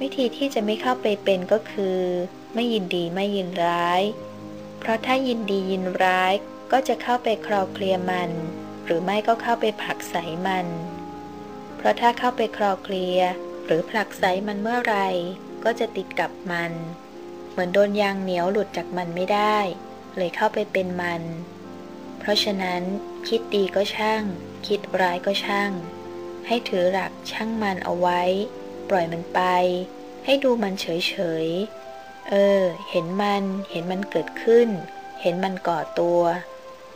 วิธีที่จะไม่เข้าไปเป็นก็คือ ไม่ยินดีไม่ยินร้าย เพราะถ้ายินดียินร้ายก็จะเข้าไปคลอเคลียมัน หรือไม่ก็เข้าไปผลักไสมัน เพราะถ้าเข้าไปคลอเคลียหรือผลักไสมันเมื่อไรก็จะติดกับมัน เหมือนโดนยางเหนียวหลุดจากมันไม่ได้ เลยเข้าไปเป็นมัน เพราะฉะนั้น คิดดีก็ช่าง คิดร้ายก็ช่าง ให้ถือหลักช่างมันเอาไว้ ปล่อยมันไป ให้ดูมันเฉยๆเออ เห็นมัน เห็นมันเกิดขึ้น เห็นมันก่อตัว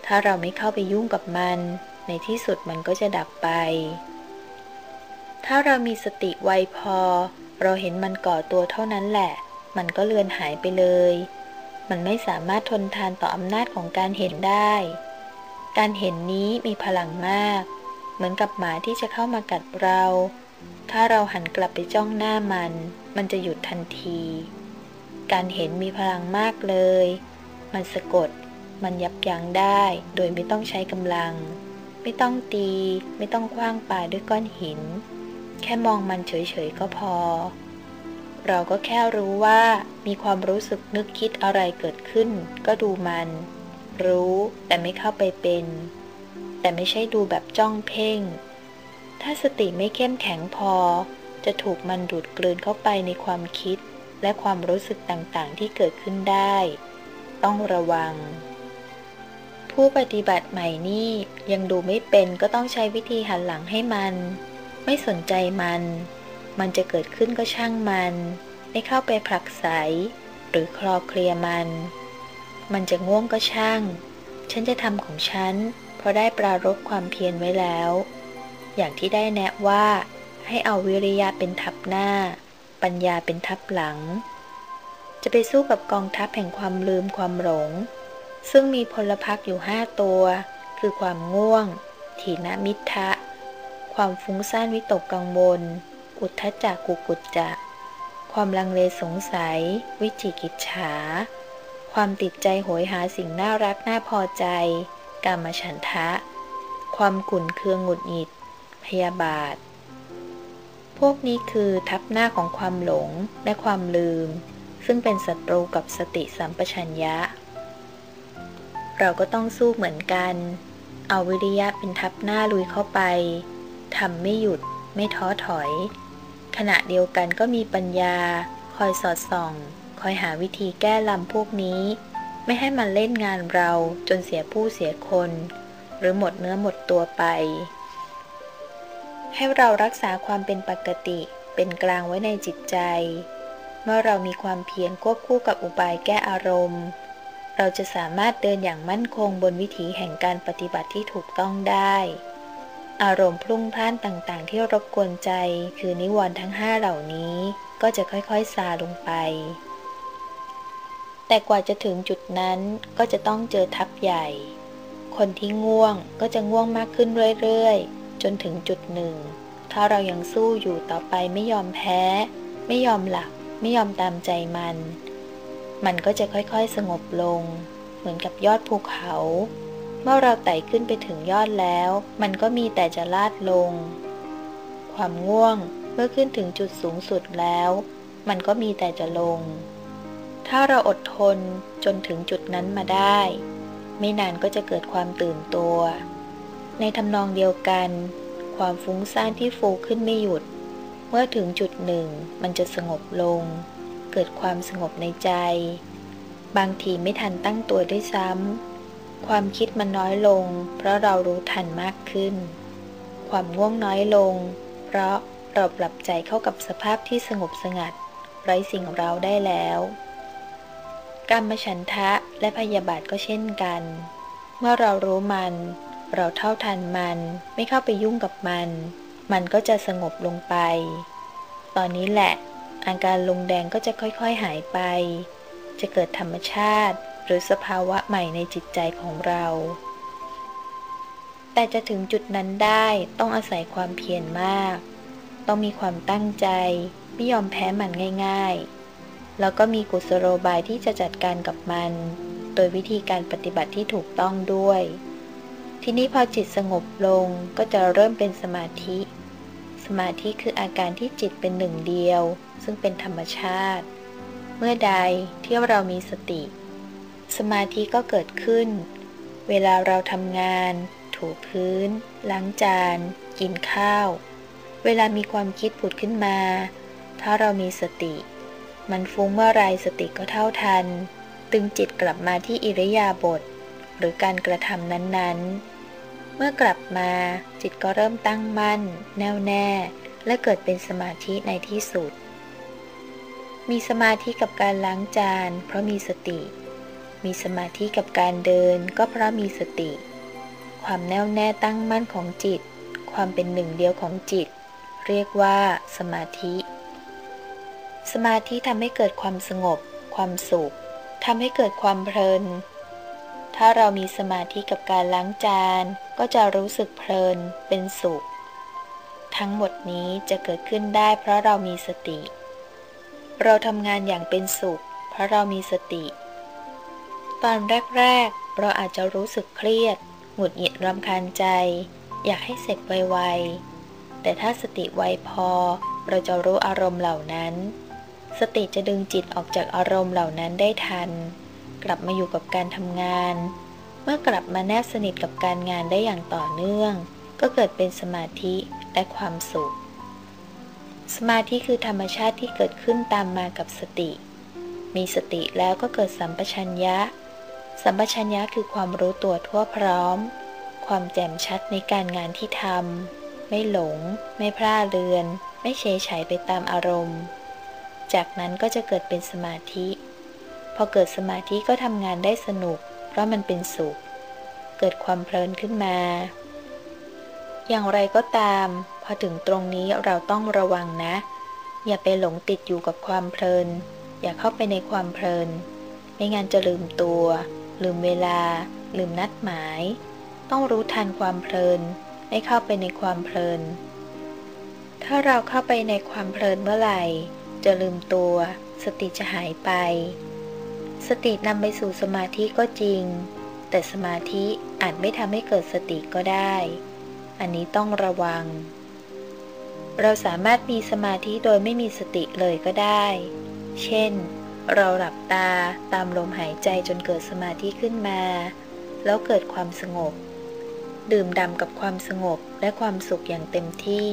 ถ้าเราไม่เข้าไปยุ่งกับมัน ในที่สุดมันก็จะดับไป ถ้าเรามีสติไวพอ เราเห็นมันก่อตัวเท่านั้นแหละ มันก็เลือนหายไปเลย มันไม่สามารถทนทานต่ออำนาจของการเห็นได้ การเห็นนี้มีพลังมาก เหมือนกับหมาที่จะเข้ามากัดเรา ถ้าเราหันกลับไปจ้องหน้ามัน มันจะหยุดทันที การเห็นมีพลังมากเลย มันสะกด มันยับยั้งได้ โดยไม่ต้องใช้กำลัง ไม่ต้องตี ไม่ต้องคว้างปาด้วยก้อนหิน แค่มองมันเฉยๆก็พอ เราก็แค่รู้ว่า มีความรู้สึกนึกคิดอะไรเกิดขึ้น ก็ดูมัน รู้แต่ไม่เข้าไปเป็น แต่ไม่ใช่ดูแบบจ้องเพ่ง ถ้าสติไม่เข้มแข็งพอ จะถูกมันดูดกลืนเข้าไปในความคิด และความรู้สึกต่างๆ ที่เกิดขึ้นได้ ต้องระวัง ผู้ปฏิบัติใหม่นี่ยังดูไม่เป็นก็ต้องใช้วิธีหันหลังให้มัน ไม่สนใจมัน มันจะเกิดขึ้นก็ช่างมัน ไม่เข้าไปผลักไสหรือคลอเคลียมัน มันจะง่วงก็ช่าง ฉันจะทำของฉัน เพราะได้ปรารบความเพียรไว้แล้ว อย่างที่ได้แนะว่า ให้เอาวิริยะเป็นทับหน้า ปัญญาเป็นทับหลัง จะไปสู้กับกองทัพแห่งความลืมความหลง ซึ่งมีพลพรรคอยู่ห้าตัว คือความง่วง ถีนมิทะ ความฟุ้งซ่านวิตกกังวล อุทธจักกุกุจจะ ความลังเลสงสัย วิจิกิจฉา ความติดใจโหยหาสิ่งน่ารักน่าพอใจ กามฉันทะ ความขุ่นเคืองหงุดหงิด พยาบาท พวกนี้คือทับหน้าของความหลงและความลืม ซึ่งเป็นศัตรูกับสติสัมปชัญญะ เราก็ต้องสู้เหมือนกัน เอาวิริยะเป็นทับหน้าลุยเข้าไปทำไม่หยุดไม่ท้อถอย ขณะเดียวกันก็มีปัญญา คอยสอดส่อง คอยหาวิธีแก้ลำพวกนี้ ไม่ให้มันเล่นงานเราจนเสียผู้เสียคน หรือหมดเนื้อหมดตัวไป ให้เรารักษาความเป็นปกติ เป็นกลางไว้ในจิตใจ เมื่อเรามีความเพียรควบคู่กับอุบายแก้อารมณ์ เราจะสามารถเดินอย่างมั่นคงบนวิถีแห่งการปฏิบัติที่ถูกต้องได้ อารมณ์พลุ่งพล่านต่างๆ ที่รบกวนใจ คือนิวรณ์ทั้งห้าเหล่านี้ก็จะค่อยๆซาลงไป แต่กว่าจะถึงจุดนั้นก็จะต้องเจอทับใหญ่ คนที่ง่วงก็จะง่วงมากขึ้นเรื่อยๆ จนถึงจุดหนึ่ง ถ้าเรายังสู้อยู่ต่อไปไม่ยอมแพ้ ไม่ยอมหลับไม่ยอมตามใจมัน มันก็จะค่อยๆสงบลง เหมือนกับยอดภูเขา เมื่อเราไต่ขึ้นไปถึงยอดแล้ว มันก็มีแต่จะลาดลง ความง่วงเมื่อขึ้นถึงจุดสูงสุดแล้ว มันก็มีแต่จะลง ถ้าเราอดทนจนถึงจุดนั้นมาได้ ไม่นานก็จะเกิดความตื่นตัว ในทำนองเดียวกัน ความฟุ้งซ่านที่ฟูขึ้นไม่หยุด เมื่อถึงจุดหนึ่งมันจะสงบลง เกิดความสงบในใจ บางทีไม่ทันตั้งตัวด้วยซ้ำความคิดมันน้อยลง เพราะเรารู้ทันมากขึ้น ความง่วงน้อยลง เพราะเราปรับใจเข้ากับสภาพที่สงบสงัด ไร้สิ่งเราได้แล้วกรรมฉันทะและพยาบาทก็เช่นกัน เมื่อเรารู้มัน เราเท่าทันมันไม่เข้าไปยุ่งกับมัน มันก็จะสงบลงไป ตอนนี้แหละ อาการลงแดงก็จะค่อยๆหายไป จะเกิดธรรมชาติหรือสภาวะใหม่ในจิตใจของเรา แต่จะถึงจุดนั้นได้ต้องอาศัยความเพียรมาก ต้องมีความตั้งใจ ไม่ยอมแพ้มันง่าย ๆ แล้วก็มีกุศโลบายที่จะจัดการกับมัน โดยวิธีการปฏิบัติที่ถูกต้องด้วย ทีนี้พอจิตสงบลงก็จะเริ่มเป็นสมาธิ สมาธิคืออาการที่จิตเป็นหนึ่งเดียว ซึ่งเป็นธรรมชาติ เมื่อใดที่เรามีสติ สมาธิก็เกิดขึ้น เวลาเราทำงาน ถูพื้น ล้างจาน กินข้าว เวลามีความคิดผุดขึ้นมา ถ้าเรามีสติ มันฟุ้งเมื่อไรสติก็เท่าทัน ตึงจิตกลับมาที่อิริยาบถหรือการกระทำนั้นๆ เมื่อกลับมาจิตก็เริ่มตั้งมั่น แน่วแน่ และเกิดเป็นสมาธิในที่สุด มีสมาธิกับการล้างจาน เพราะมีสติ มีสมาธิกับการเดิน ก็เพราะมีสติ ความแน่วแน่ตั้งมั่นของจิต ความเป็นหนึ่งเดียวของจิต เรียกว่าสมาธิ สมาธิทำให้เกิดความสงบ ความสุขทำให้เกิดความเพลิน ถ้าเรามีสมาธิกับการล้างจาน ก็จะรู้สึกเพลินเป็นสุข ทั้งหมดนี้จะเกิดขึ้นได้เพราะเรามีสติ เราทำงานอย่างเป็นสุข เพราะเรามีสติ ตอนแรก ๆ เราอาจจะรู้สึกเครียด หงุดหงิดรำคาญใจ อยากให้เสร็จไวๆ แต่ถ้าสติไวพอ เราจะรู้อารมณ์เหล่านั้น สติจะดึงจิตออกจากอารมณ์เหล่านั้นได้ทัน กลับมาอยู่กับการทำงาน เมื่อกลับมาแนบสนิทกับการงานได้อย่างต่อเนื่อง ก็เกิดเป็นสมาธิและความสุข สมาธิคือธรรมชาติที่เกิดขึ้นตามมากับสติ มีสติแล้วก็เกิดสัมปชัญญะ สัมปชัญญะคือความรู้ตัวทั่วพร้อม ความแจ่มชัดในการงานที่ทำไม่หลง ไม่พลาดเลือน ไม่เฉยฉยไปตามอารมณ์ จากนั้นก็จะเกิดเป็นสมาธิ พอเกิดสมาธิก็ทำงานได้สนุก เพราะมันเป็นสุข เกิดความเพลินขึ้นมา อย่างไรก็ตาม พอถึงตรงนี้เราต้องระวังนะ อย่าไปหลงติดอยู่กับความเพลิน อย่าเข้าไปในความเพลิน ไม่งั้นจะลืมตัว ลืมเวลา ลืมนัดหมาย ต้องรู้ทันความเพลิน ไม่เข้าไปในความเพลิน ถ้าเราเข้าไปในความเพลินเมื่อไหร่ จะลืมตัว สติจะหายไป สตินำไปสู่สมาธิก็จริง แต่สมาธิอาจไม่ทำให้เกิดสติก็ได้ อันนี้ต้องระวัง เราสามารถมีสมาธิโดยไม่มีสติเลยก็ได้ เช่น เราหลับตาตามลมหายใจจนเกิดสมาธิขึ้นมา แล้วเกิดความสงบ ดื่มด่ำกับความสงบและความสุขอย่างเต็มที่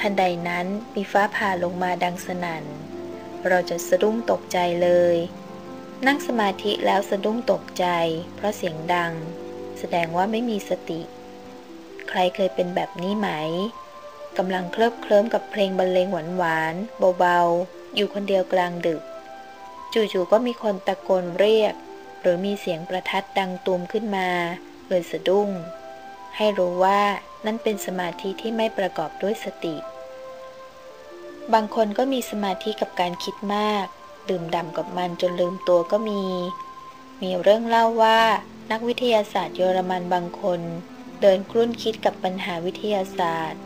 ทันใดนั้นมีฟ้าผ่าลงมาดังสนั่น เราจะสะดุ้งตกใจเลย นั่งสมาธิแล้วสะดุ้งตกใจ เพราะเสียงดัง แสดงว่าไม่มีสติ ใครเคยเป็นแบบนี้ไหมกำลังเคลิบเคลิ้มกับเพลงบรรเลงหวานๆเบาๆ อยู่คนเดียวกลางดึก จู่ๆก็มีคนตะโกนเรียก หรือมีเสียงประทัดดังตูมขึ้นมาเลยสะดุ้ง ให้รู้ว่านั่นเป็นสมาธิที่ไม่ประกอบด้วยสติ บางคนก็มีสมาธิกับการคิดมาก ดื่มด่ำกับมันจนลืมตัวก็มี มีเรื่องเล่าว่านักวิทยาศาสตร์เยอรมันบางคน เดินครุ่นคิดกับปัญหาวิทยาศาสตร์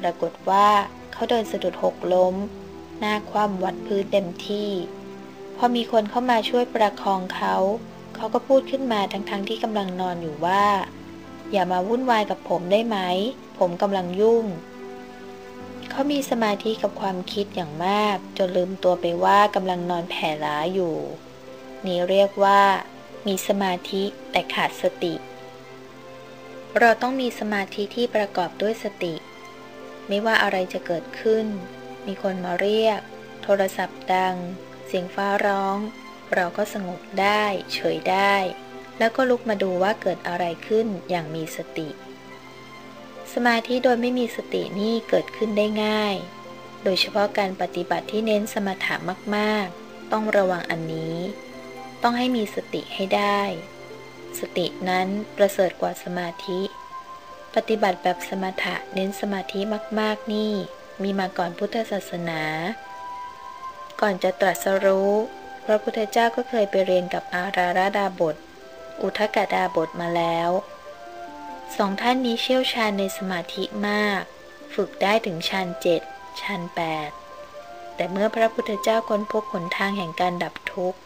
ปรากฏว่าเขาเดินสะดุดหกล้ม หน้าคว่ำวัดพื้นเต็มที่ พอมีคนเข้ามาช่วยประคองเขา เขาก็พูดขึ้นมาทั้งๆทที่กำลังนอนอยู่ว่า อย่ามาวุ่นวายกับผมได้ไหม ผมกำลังยุ่ง เขามีสมาธิกับความคิดอย่างมาก จนลืมตัวไปว่ากำลังนอนแผ่ล้าอยู่ นี่เรียกว่า มีสมาธิแต่ขาดสติ เราต้องมีสมาธิที่ประกอบด้วยสติ ไม่ว่าอะไรจะเกิดขึ้น มีคนมาเรียก โทรศัพท์ดัง เสียงฟ้าร้อง เราก็สงบได้ เฉยได้ แล้วก็ลุกมาดูว่าเกิดอะไรขึ้นอย่างมีสติ สมาธิโดยไม่มีสตินี่เกิดขึ้นได้ง่าย โดยเฉพาะการปฏิบัติที่เน้นสมถะมากๆ ต้องระวังอันนี้ ต้องให้มีสติให้ได้ สตินั้นประเสริฐกว่าสมาธิ ปฏิบัติแบบสมถะเน้นสมาธิมากๆนี่ มีมาก่อนพุทธศาสนา ก่อนจะตรัสรู้พระพุทธเจ้าก็เคยไปเรียนกับอาราราดาบท อุทกดาบทมาแล้ว สองท่านนี้เชี่ยวชาญในสมาธิมาก ฝึกได้ถึงฌานเจ็ดฌานแปดแต่เมื่อพระพุทธเจ้าค้นพบหนทางแห่งการดับทุกข์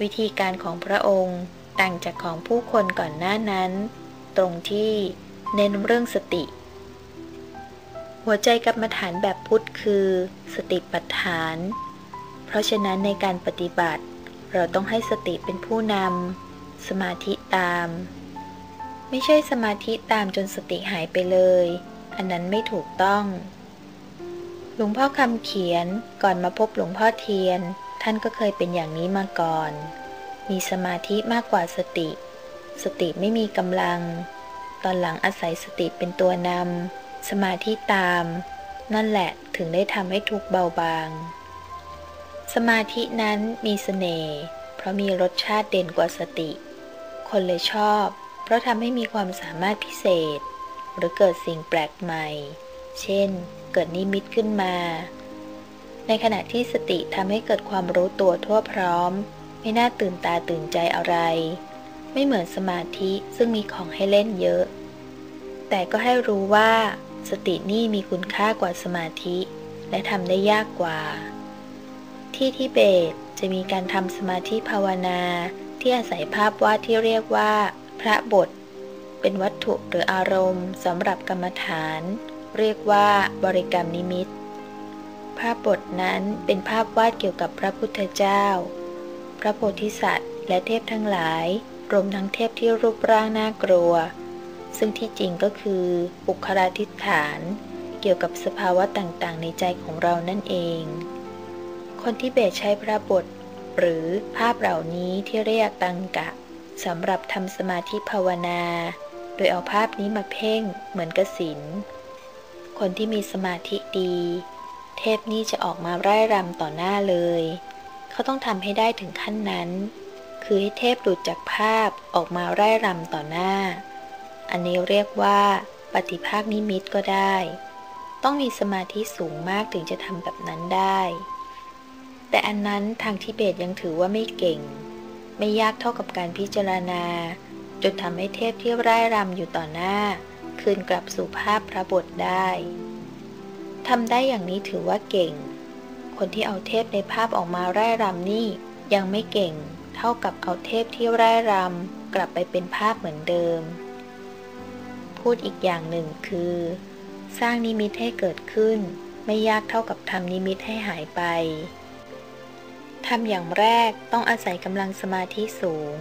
วิธีการของพระองค์ต่างจากของผู้คนก่อนหน้านั้น ตรงที่เน้นเรื่องสติ หัวใจกรรมฐานแบบพุทธคือ สติปัฏฐาน เพราะฉะนั้นในการปฏิบัติ เราต้องให้สติเป็นผู้นำสมาธิตาม ไม่ใช่สมาธิตามจนสติหายไปเลย อันนั้นไม่ถูกต้อง หลวงพ่อคำเขียนก่อนมาพบหลวงพ่อเทียน ท่านก็เคยเป็นอย่างนี้มาก่อน มีสมาธิมากกว่าสติ สติไม่มีกำลัง ตอนหลังอาศัยสติเป็นตัวนำสมาธิตาม นั่นแหละถึงได้ทำให้ทุกเบาบาง สมาธินั้นมีสเสน่ห์เพราะมีรสชาติเด่นกว่าสติ คนเลยชอบ เพราะทำให้มีความสามารถพิเศษ หรือเกิดสิ่งแปลกใหม่ เช่น เกิดนิมิตขึ้นมา ในขณะที่สติทำให้เกิดความรู้ตัวทั่วพร้อม ไม่น่าตื่นตาตื่นใจอะไร ไม่เหมือนสมาธิซึ่งมีของให้เล่นเยอะ แต่ก็ให้รู้ว่า สตินี่มีคุณค่ากว่าสมาธิ และทำได้ยากกว่า ที่ทิเบตจะมีการทำสมาธิภาวนาที่อาศัยภาพวาดที่เรียกว่า ระบท เป็นวัตถุหรืออารมณ์สำหรับกรรมฐาน เรียกว่าบริกรรมนิมิต ภาพบทนั้นเป็นภาพวาดเกี่ยวกับพระพุทธเจ้า พระโพธิสัตว์ และเทพทั้งหลาย รวมทั้งเทพที่รูปร่างน่ากลัว ซึ่งที่จริงก็คือบุคลาธิฐาน เกี่ยวกับสภาวะต่างๆ ในใจของเรานั่นเอง คนที่เบสใช้พระบทหรือภาพเหล่านี้ที่เรียกตังกะ สำหรับทำสมาธิภาวนา โดยเอาภาพนี้มาเพ่งเหมือนกสินคนที่มีสมาธิดี เทพนี้จะออกมาไร้รำต่อหน้าเลย เขาต้องทำให้ได้ถึงขั้นนั้น คือให้เทพหลุดจากภาพออกมาไร้รำต่อหน้า อันนี้เรียกว่า ปฏิภาคนิมิตก็ได้ ต้องมีสมาธิสูงมากถึงจะทำแบบนั้นได้ แต่อันนั้นทางทิเบตยังถือว่าไม่เก่ง ไม่ยากเท่ากับการพิจารณา จนทำให้เทพที่ร่ายรำอยู่ต่อหน้า คืนกลับสู่ภาพพระบทได้ทำได้อย่างนี้ถือว่าเก่ง คนที่เอาเทพในภาพออกมาร่ายรำนี่ยังไม่เก่ง เท่ากับเอาเทพที่ร่ายรำกลับไปเป็นภาพเหมือนเดิม พูดอีกอย่างหนึ่งคือ สร้างนิมิตให้เกิดขึ้น ไม่ยากเท่ากับทำนิมิตให้หายไป ทำอย่างแรกต้องอาศัยกำลังสมาธิสูง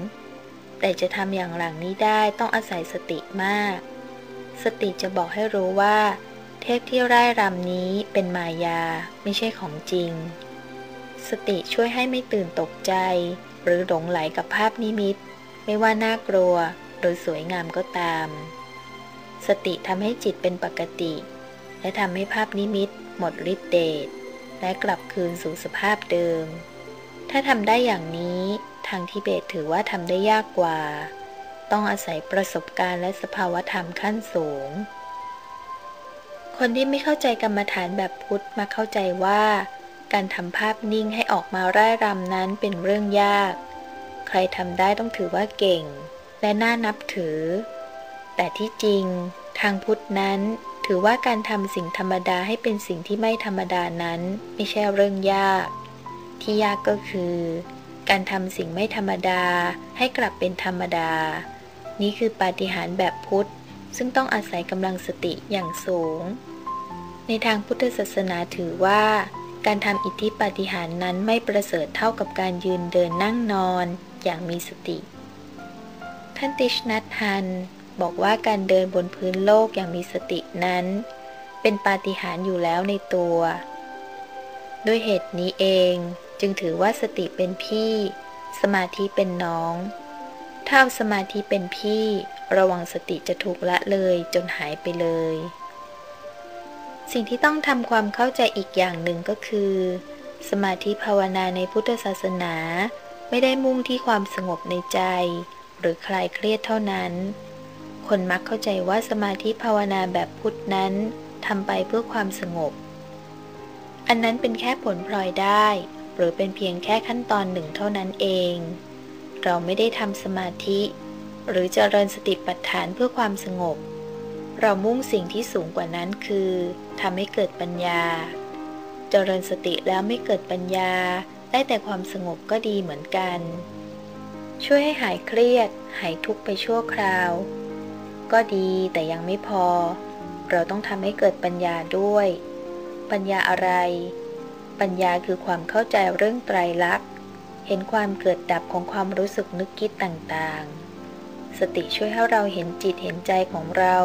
แต่จะทำอย่างหลังนี้ได้ต้องอาศัยสติมาก สติจะบอกให้รู้ว่า เทพที่ไร้รำนี้เป็นมายาไม่ใช่ของจริง สติช่วยให้ไม่ตื่นตกใจ หรือหลงไหลกับภาพนิมิต ไม่ว่าน่ากลัวหรือสวยงามก็ตาม สติทำให้จิตเป็นปกติ และทำให้ภาพนิมิตหมดฤทธิ์เดชและกลับคืนสู่สภาพเดิม ถ้าทำได้อย่างนี้ ทางทิเบตถือว่าทำได้ยากกว่า ต้องอาศัยประสบการณ์และสภาวธรรมขั้นสูง คนที่ไม่เข้าใจกรรมฐานแบบพุทธมาเข้าใจว่า การทำภาพนิ่งให้ออกมาร่ายรำนั้นเป็นเรื่องยาก ใครทำได้ต้องถือว่าเก่ง และน่านับถือ แต่ที่จริง ทางพุทธนั้นถือว่าการทำสิ่งธรรมดาให้เป็นสิ่งที่ไม่ธรรมดานั้นไม่ใช่เรื่องยาก ที่ยากก็คือ การทำสิ่งไม่ธรรมดาให้กลับเป็นธรรมดา นี่คือปาฏิหาริย์แบบพุทธ ซึ่งต้องอาศัยกำลังสติอย่างสูง ในทางพุทธศาสนาถือว่า การทำอิทธิปาฏิหาริย์นั้นไม่ประเสริฐเท่ากับการยืนเดินนั่งนอนอย่างมีสติ ท่านติชนัทฮันบอกว่าการเดินบนพื้นโลกอย่างมีสตินั้น เป็นปาฏิหาริย์อยู่แล้วในตัว ด้วยเหตุนี้เอง จึงถือว่าสติเป็นพี่ สมาธิเป็นน้อง ถ้าสมาธิเป็นพี่ ระวังสติจะถูกละเลยจนหายไปเลย สิ่งที่ต้องทำความเข้าใจอีกอย่างหนึ่งก็คือ สมาธิภาวนาในพุทธศาสนา ไม่ได้มุ่งที่ความสงบในใจ หรือคลายเครียดเท่านั้น คนมักเข้าใจว่าสมาธิภาวนาแบบพุทธนั้นทำไปเพื่อความสงบ อันนั้นเป็นแค่ผลพลอยได้ หรือเป็นเพียงแค่ขั้นตอนหนึ่งเท่านั้นเอง เราไม่ได้ทำสมาธิ หรือเจริญสติปัฏฐานเพื่อความสงบ เรามุ่งสิ่งที่สูงกว่านั้นคือทำให้เกิดปัญญา เจริญสติแล้วไม่เกิดปัญญา ได้แต่ความสงบก็ดีเหมือนกัน ช่วยให้หายเครียด หายทุกข์ไปชั่วคราว ก็ดีแต่ยังไม่พอ เราต้องทำให้เกิดปัญญาด้วย ปัญญาอะไร ปัญญาคือความเข้าใจเรื่องไตรลักษณ์ เห็นความเกิดดับของความรู้สึกนึกคิดต่างๆ สติช่วยให้เราเห็นจิตเห็นใจของเรา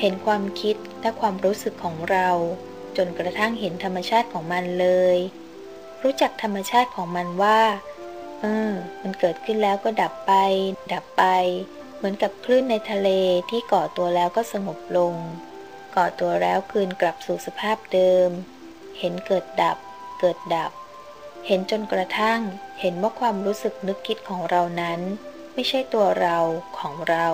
เห็นความคิดและความรู้สึกของเรา จนกระทั่งเห็นธรรมชาติของมันเลย รู้จักธรรมชาติของมันว่า เออ มันเกิดขึ้นแล้วก็ดับไป ดับไป เหมือนกับคลื่นในทะเลที่ก่อตัวแล้วก็สงบลง ก่อตัวแล้วคืนกลับสู่สภาพเดิม เห็นเกิดดับ เกิดดับ เห็นจนกระทั่ง เห็นว่าความรู้สึกนึกคิดของเรานั้น ไม่ใช่ตัวเราของเรา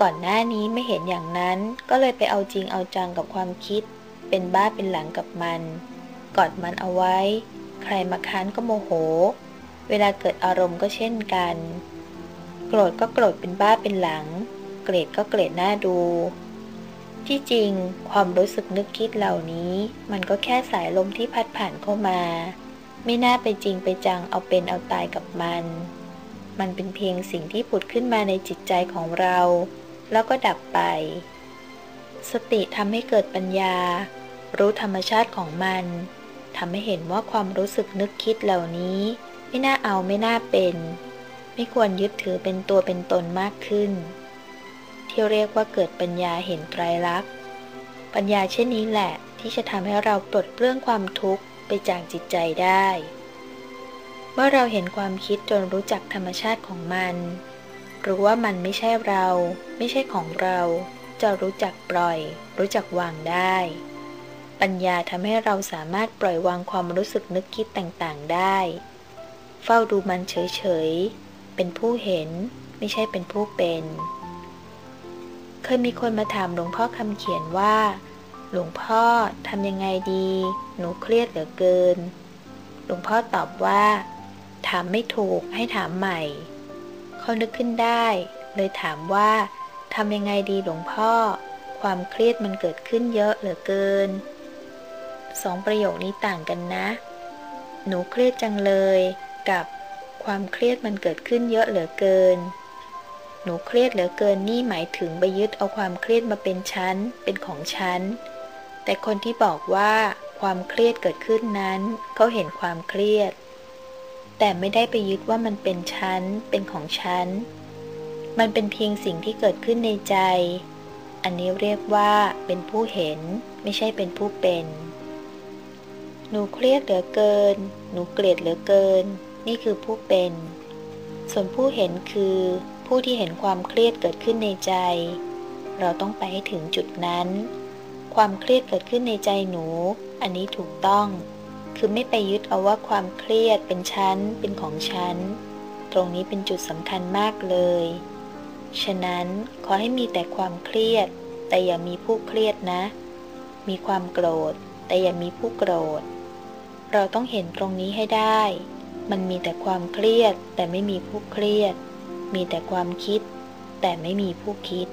ก่อนหน้านี้ไม่เห็นอย่างนั้นก็เลยไปเอาจริงเอาจังกับความคิด เป็นบ้าเป็นหลังกับมัน กอดมันเอาไว้ ใครมาค้านก็โมโห เวลาเกิดอารมณ์ก็เช่นกัน โกรธก็โกรธเป็นบ้าเป็นหลัง เกลียดก็เกลียดหน้าดู ที่จริงความรู้สึกนึกคิดเหล่านี้ มันก็แค่สายลมที่พัดผ่านเข้ามา ไม่น่าไปจริงไปจังเอาเป็นเอาตายกับมัน มันเป็นเพียงสิ่งที่ผุดขึ้นมาในจิตใจของเรา แล้วก็ดับไป สติทำให้เกิดปัญญา รู้ธรรมชาติของมันทำให้เห็นว่าความรู้สึกนึกคิดเหล่านี้ ไม่น่าเอาไม่น่าเป็น ไม่ควรยึดถือเป็นตัวเป็นตนมากขึ้น ที่เรียกว่าเกิดปัญญาเห็นไตรลักษณ์ ปัญญาเช่นนี้แหละที่จะทำให้เราปลดเปลื้องความทุกข์ไปจากจิตใจได้ เมื่อเราเห็นความคิดจนรู้จักธรรมชาติของมัน รู้ว่ามันไม่ใช่เรา ไม่ใช่ของเรา จะรู้จักปล่อย รู้จักวางได้ ปัญญาทำให้เราสามารถปล่อยวางความรู้สึกนึกคิดต่างๆได้ เฝ้าดูมันเฉยๆ เป็นผู้เห็นไม่ใช่เป็นผู้เป็น เคยมีคนมาถามหลวงพ่อคำเขียนว่า หลวงพ่อทำยังไงดี หนูเครียดเหลือเกิน หลวงพ่อตอบว่า ถามไม่ถูกให้ถามใหม่ เขานึกขึ้นได้ เลยถามว่าทำยังไงดีหลวงพ่อ ความเครียดมันเกิดขึ้นเยอะเหลือเกิน สองประโยคนี้ต่างกันนะ หนูเครียดจังเลยกับความเครียดมันเกิดขึ้นเยอะเหลือเกิน หนูเครียดเหลือเกินนี่หมายถึงไปยึดเอาความเครียดมาเป็นชั้น เป็นของฉันแต่คนที่บอกว่าความเครียดเกิดขึ้นนั้น เขาเห็นความเครียด แต่ไม่ได้ไปยึดว่ามันเป็นชั้น เป็นของฉันมันเป็นเพียงสิ่งที่เกิดขึ้นในใจ อันนี้เรียกว่าเป็นผู้เห็น ไม่ใช่เป็นผู้เป็น หนูเครียดเหลือเกิน หนูเกลียดเหลือเกิน นี่คือผู้เป็น ส่วนผู้เห็นคือ ผู้ที่เห็นความเครียดเกิดขึ้นในใจ เราต้องไปให้ถึงจุดนั้น ความเครียดเกิดขึ้นในใจหนู อันนี้ถูกต้อง คือไม่ไปยึดเอาว่าความเครียดเป็นชั้นเป็นของฉันตรงนี้เป็นจุดสำคัญมากเลย ฉะนั้นขอให้มีแต่ความเครียด แต่อย่ามีผู้เครียดนะ มีความโกรธ แต่อย่ามีผู้โกรธ เราต้องเห็นตรงนี้ให้ได้ มันมีแต่ความเครียดแต่ไม่มีผู้เครียด มีแต่ความคิด แต่ไม่มีผู้คิด